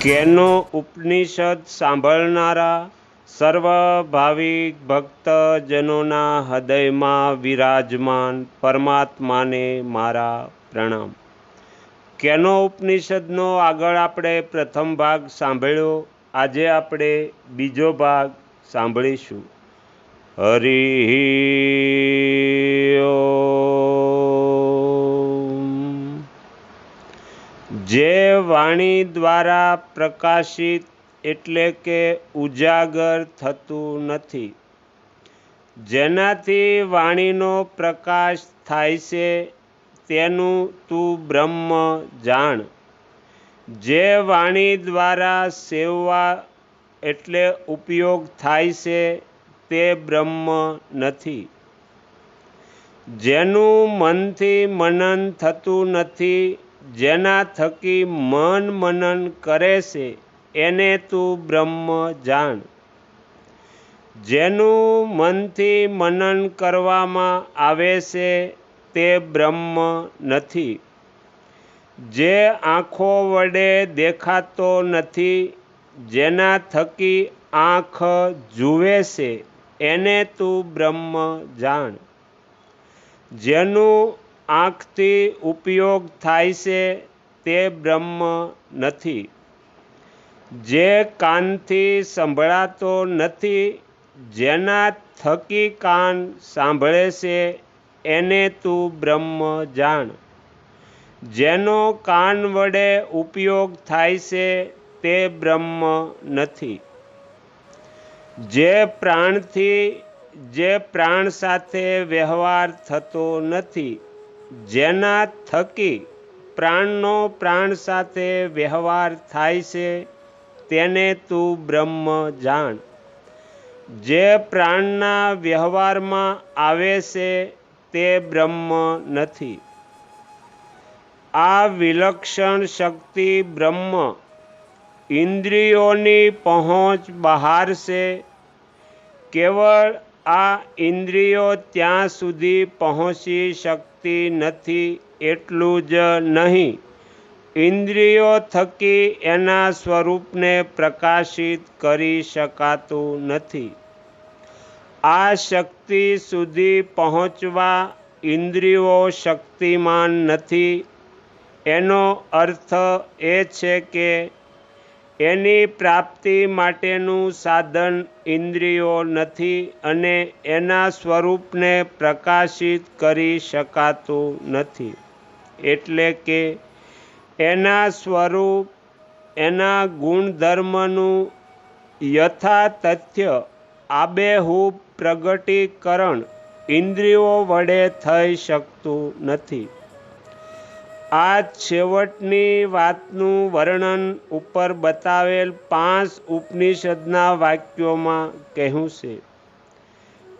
કેનો ઉપનિષદ સાંભળનારા સર્વ ભાવિક ભક્તજનોના હૃદયમાં વિરાજમાન પરમાત્માને મારા પ્રણામ. કેનો ઉપનિષદનો આગળ આપણે પ્રથમ ભાગ સાંભળ્યો. આજે આપણે બીજો ભાગ સાંભળીશું. હરિ જે વાણી દ્વારા પ્રકાશિત એટલે કે ઉજાગર થતું નથી. જેનાથી વાણીનો પ્રકાશ થાય છે તેનું તું બ્રહ્મ જાણ. જે વાણી દ્વારા સેવવા એટલે ઉપયોગ થાય છે તે બ્રહ્મ નથી. જેનું મનથી મનન થતું નથી જેના થકી મન મનન કરે છે, એને તું બ્રહ્મ જાણ. જેનું મનથી મનન કરવામાં આવે છે, તે બ્રહ્મ નથી. જે આંખો વડે દેખાતો નથી, જેના થકી આંખ જુએ છે, એને તું બ્રહ્મ જાણ. જેનું આંખથી ઉપયોગ થાય છે તે બ્રહ્મ નથી. જે કાનથી સંભળાતો નથી, જેના થકી કાન સાંભળે છે, એને તું બ્રહ્મ જાણ. જેનો કાન વડે ઉપયોગ થાય છે તે બ્રહ્મ નથી. જે પ્રાણથી, જે પ્રાણ સાથે વ્યવહાર થતો નથી જેના થકી પ્રાણનો પ્રાણ સાથે વ્યવહાર થાય છે, તેને તું બ્રહ્મ જાણ. જે પ્રાણના વ્યવહારમાં આવે છે, તે બ્રહ્મ નથી. આ વિલક્ષણ શક્તિ બ્રહ્મ ઇન્દ્રિયોની પહોંચ બહાર છે. કેવળ આ ઇન્દ્રિયો ત્યાં સુધી પહોંચી શકતી નથી એટલું જ નહીં. ઇન્દ્રિયો થકી એના સ્વરૂપને પ્રકાશિત કરી શકાતું નથી. આ શક્તિ સુધી પહોંચવા ઇન્દ્રિયો શક્તિમાન નથી. એનો અર્થ એ છે કે એની પ્રાપ્તિ માટેનું સાધન ઇન્દ્રિયો નથી અને એના સ્વરૂપને પ્રકાશિત કરી શકાતું નથી. એટલે કે એના સ્વરૂપ, એના ગુણધર્મનું યથાતથ્ય આબેહૂબ પ્રગટીકરણ ઇન્દ્રિયો વડે થઈ શકતું નથી. આ છેવટની વાતનું વર્ણન ઉપર બતાવેલ પાંચ ઉપનિષદના વાક્યોમાં કહ્યું છે.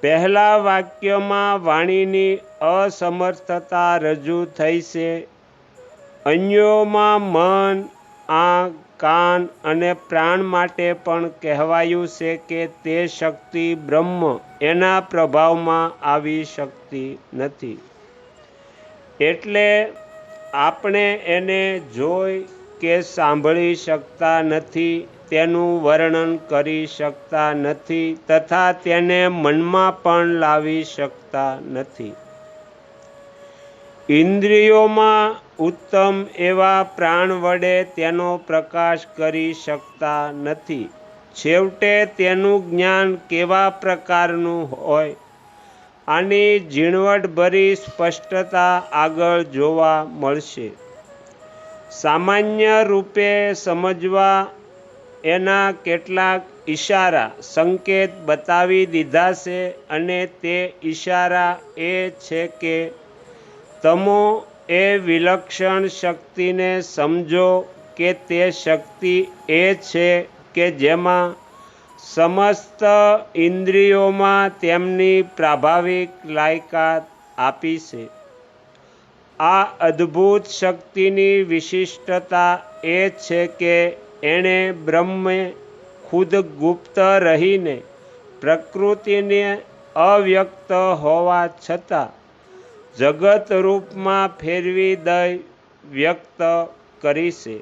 પહેલા વાક્યમાં વાણીની અસમર્થતા રજૂ થઈ છે. અન્યોમાં મન, આંખ, કાન અને પ્રાણ માટે પણ કહેવાયું છે કે તે શક્તિ બ્રહ્મ એના પ્રભાવમાં આવી શકતી નથી. એટલે આપણે એને જોઈ કે સાંભળી શકતા નથી, તેનું વર્ણન કરી શકતા નથી, તથા તેને મનમાં પણ લાવી શકતા નથી. ઇન્દ્રિયોમાં ઉત્તમ એવા પ્રાણ વડે તેનો પ્રકાશ કરી શકતા નથી. છેવટે તેનું જ્ઞાન કેવા પ્રકારનું હોય આની ઝીણવટભરી સ્પષ્ટતા આગળ જોવા મળશે. સામાન્ય રૂપે સમજવા એના કેટલાક ઈશારા સંકેત બતાવી દીધા છે અને તે ઈશારા એ છે કે, તમો એ વિલક્ષણ શક્તિને સમજો કે તે શક્તિ એ છે કે જેમાં સમસ્ત ઇન્દ્રિયોમાં તેમની પ્રાભાવિક લાયકાત આપી છે. આ અદ્ભુત શક્તિની વિશિષ્ટતા એ છે કે એણે બ્રહ્મે ખુદ ગુપ્ત રહીને પ્રકૃતિને અવ્યક્ત હોવા છતાં જગત રૂપમાં ફેરવી દઈ વ્યક્ત કરી છે.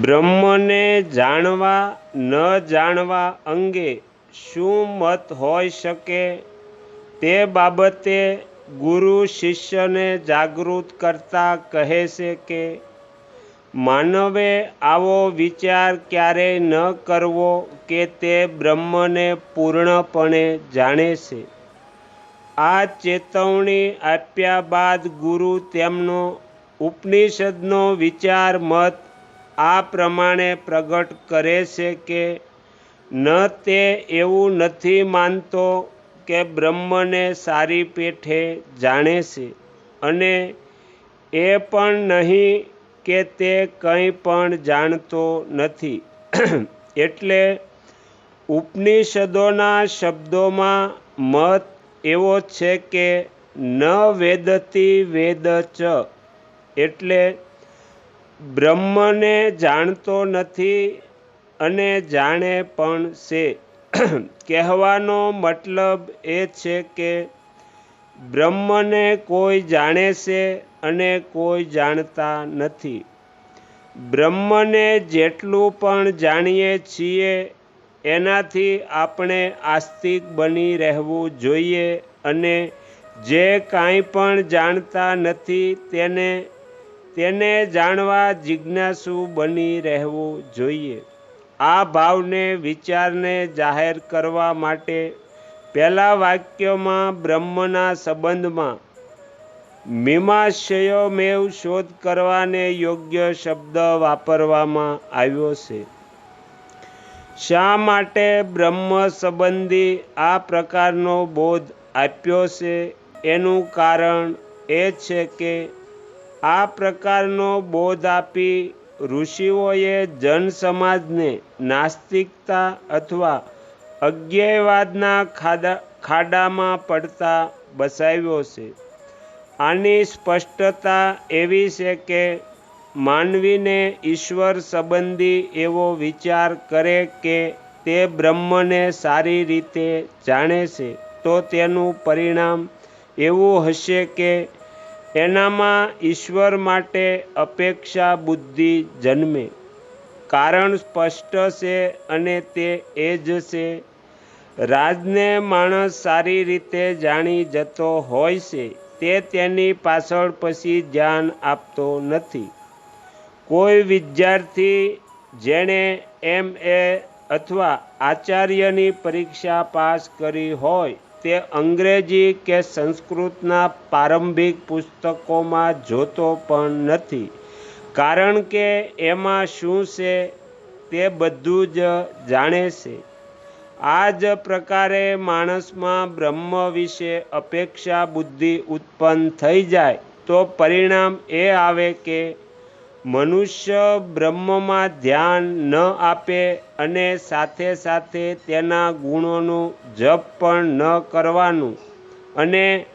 બ્રહ્મને જાણવા ન જાણવા અંગે શું મત હોઈ શકે? તે બાબતે ગુરુ શિષ્યને જાગૃત કરતા કહે છે કે, માનવે આવો વિચાર ક્યારેય ન કરવો કે તે બ્રહ્મને પૂર્ણપણે જાણે છે આ ચેતવણી આપ્યા બાદ ગુરુ તેમનો ઉપનિષદનો વિચાર મત આ પ્રમાણે પ્રગટ કરે છે કે ન તે એવું નથી માનતો કે બ્રહ્મને સારી પેઠે જાણે છે. અને એ પણ નહીં કે તે કંઈ પણ જાણતો નથી. એટલે ઉપનિષદોના શબ્દોમાં મત એવો છે કે ન વેદતી વેદ ચ. એટલે બ્રહ્મને જાણતો નથી અને જાણે પણ છે. કહેવાનો મતલબ એ છે કે બ્રહ્મને કોઈ જાણે છે અને કોઈ જાણતા નથી. બ્રહ્મને જેટલું પણ જાણીએ છીએ, એનાથી આપણે આસ્તિક બની રહેવું જોઈએ અને જે કાંઈ પણ જાણતા નથી તેને તેને જાણવા જિજ્ઞાસુ બની રહેવું જોઈએ. આ ભાવને વિચારને જાહેર કરવા માટે પહેલા વાક્યમાં બ્રહ્મના સંબંધમાં મીમાશયોમેવ શોધ કરવાને યોગ્ય શબ્દ વાપરવામાં આવ્યો છે. શા માટે બ્રહ્મ સંબંધી આ પ્રકારનો બોધ આપ્યો છે? એનું કારણ એ છે કે આ પ્રકારનો બોધ આપી ઋષિઓએ જન સમાજને નાસ્તિકતા અથવા અજ્ઞેયવાદના ખાડા ખાડામાં પડતા બસાવ્યો છે. આની સ્પષ્ટતા એવી છે કે માનવીને ઈશ્વર સંબંધી એવો વિચાર કરે કે તે બ્રહ્મને સારી રીતે જાણે છે, તો તેનું પરિણામ એવું હશે કે એનામાં ઈશ્વર માટે અપેક્ષા બુદ્ધિ જન્મે. કારણ સ્પષ્ટ છે અને તે એ જ છે. રાજને માણસ સારી રીતે જાણી જતો હોય છે, તે તેની પાછળ પછી ધ્યાન આપતો નથી. કોઈ વિદ્યાર્થી જેણે એમ એ અથવા આચાર્યની પરીક્ષા પાસ કરી હોય તે અંગ્રેજી કે સંસ્કૃતના પ્રારંભિક પુસ્તકોમાં જોતો પણ નથી. કારણ કે એમાં શું છે તે બધું જ જાણે છે. આ જ પ્રકારે માણસમાં બ્રહ્મ વિશે અપેક્ષા બુદ્ધિ ઉત્પન્ન થઈ જાય તો પરિણામ એ આવે કે મનુષ્ય બ્રહ્મમાં ધ્યાન ન આપે અને સાથે સાથે તેના ગુણોનું જપ પણ ન કરવાનું. અને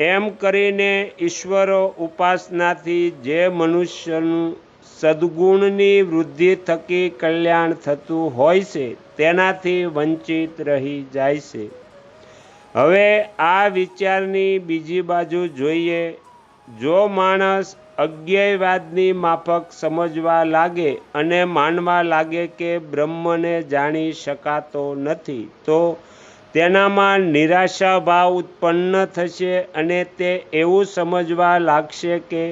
એમ કરીને ઈશ્વરો ઉપાસનાથી જે મનુષ્યનું સદગુણની વૃદ્ધિ થકી કલ્યાણ થતું હોય છે, તેનાથી વંચિત રહી જાય છે. હવે આ વિચારની બીજી બાજુ જોઈએ. જો માણસ અજ્ઞેયવાદની માફક સમજવા લાગે અને માનવા લાગે કે બ્રહ્મને જાણી શકાતો નથી, તો તેનામાં નિરાશા ભાવ ઉત્પન્ન થશે અને તે એવું સમજવા લાગશે કે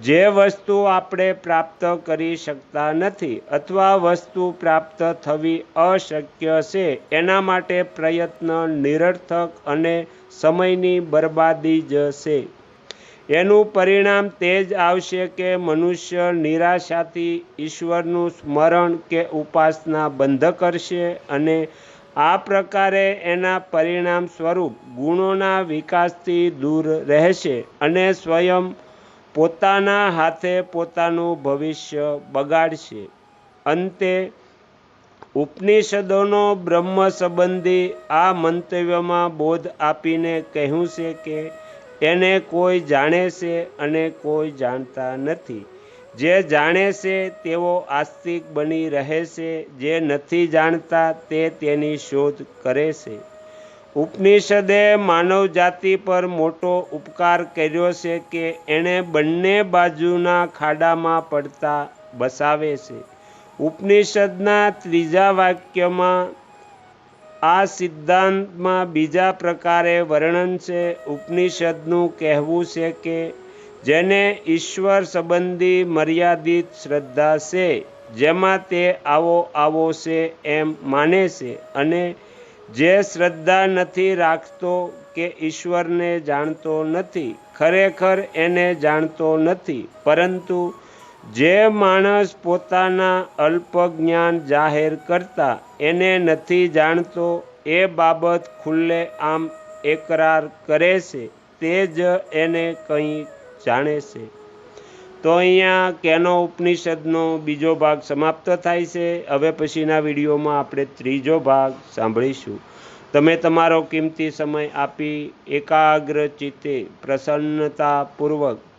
જે વસ્તુ આપણે પ્રાપ્ત કરી શકતા નથી અથવા વસ્તુ પ્રાપ્ત થવી અશક્ય છે, એના માટે પ્રયત્ન નિરર્થક અને સમયની બરબાદી જ છે. એનું પરિણામ તે જ આવશે કે મનુષ્ય નિરાશાથી ઈશ્વરનું સ્મરણ કે ઉપાસના બંધ કરશે અને આ પ્રકારે એના પરિણામ સ્વરૂપ ગુણોના વિકાસથી દૂર રહેશે અને સ્વયં પોતાના હાથે પોતાનું ભવિષ્ય બગાડશે. અંતે, ઉપનિષદોનો બ્રહ્મ સંબંધી આ મંતવ્યમાં બોધ આપીને કહ્યું છે કે એને કોઈ જાણે છે અને કોઈ જાણતા નથી. જે જાણે છે તેઓ આસ્તિક બની રહે છે, જે નથી જાણતા તે તેની શોધ કરે છે. ઉપનિષદે માનવ જાતિ પર મોટો ઉપકાર કર્યો છે કે એણે બંને બાજુના ખાડામાં પડતા બસાવે છે. ઉપનિષદના ત્રીજા વાક્યમાં આ સિદ્ધાંતમાં બીજા પ્રકારે વર્ણન છે. ઉપનિષદનું કહેવું છે કે જેને ઈશ્વર સંબંધી મર્યાદિત શ્રદ્ધા છે, જેમાં તે આવો આવો છે એમ માને છે અને જે શ્રદ્ધા નથી રાખતો કે ઈશ્વરને જાણતો નથી, ખરેખર એને જાણતો નથી. પરંતુ જે માણસ પોતાના અલ્પ જ્ઞાન જાહેર કરતા એને નથી જાણતો, એ બાબત ખુલ્લે આમ એકરાર કરે છે, તે જ એને કંઈ જાણે છે. તો અહીંયા કેનો ઉપનિષદનો બીજો ભાગ સમાપ્ત થાય છે. હવે પછીના વિડીયોમાં આપણે ત્રીજો ભાગ સાંભળીશું. તમે તમારો કિંમતી સમય આપી એકાગ્ર ચિત્તે પ્રસન્નતાપૂર્વક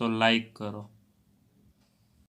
તો લાઈક કરો.